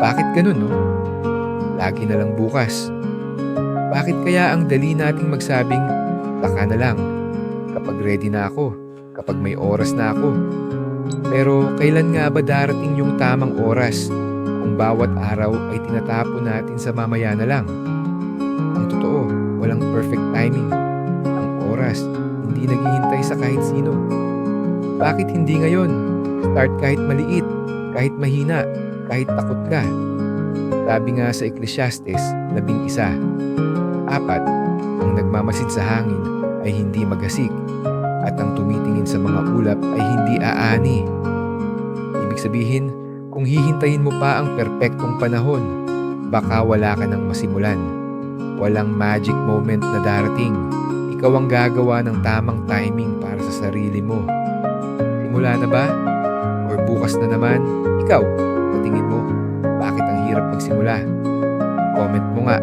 Bakit ganun, no? Lagi na lang bukas. Bakit kaya ang dali nating magsabing, taka na lang, kapag ready na ako, kapag may oras na ako. Pero kailan nga ba darating yung tamang oras kung bawat araw ay tinatapon natin sa mamaya na lang? Ang totoo, walang perfect timing. Ang oras, hindi naghihintay sa kahit sino. Bakit hindi ngayon? Start kahit maliit, kahit mahina, kahit takot ka. Sabi nga sa Ecclesiastes, labing isa. Apat, ang nagmamasid sa hangin ay hindi maghasik at ang tumitingin sa mga ulap ay hindi aani. Ibig sabihin, kung hihintayin mo pa ang perpektong panahon, baka wala ka nang masimulan. Walang magic moment na darating. Ikaw ang gagawa ng tamang timing para sa sarili mo. Simula na ba? Or bukas na naman? Ikaw, sa tingin mo, bakit ang hirap magsimula? Comment mo nga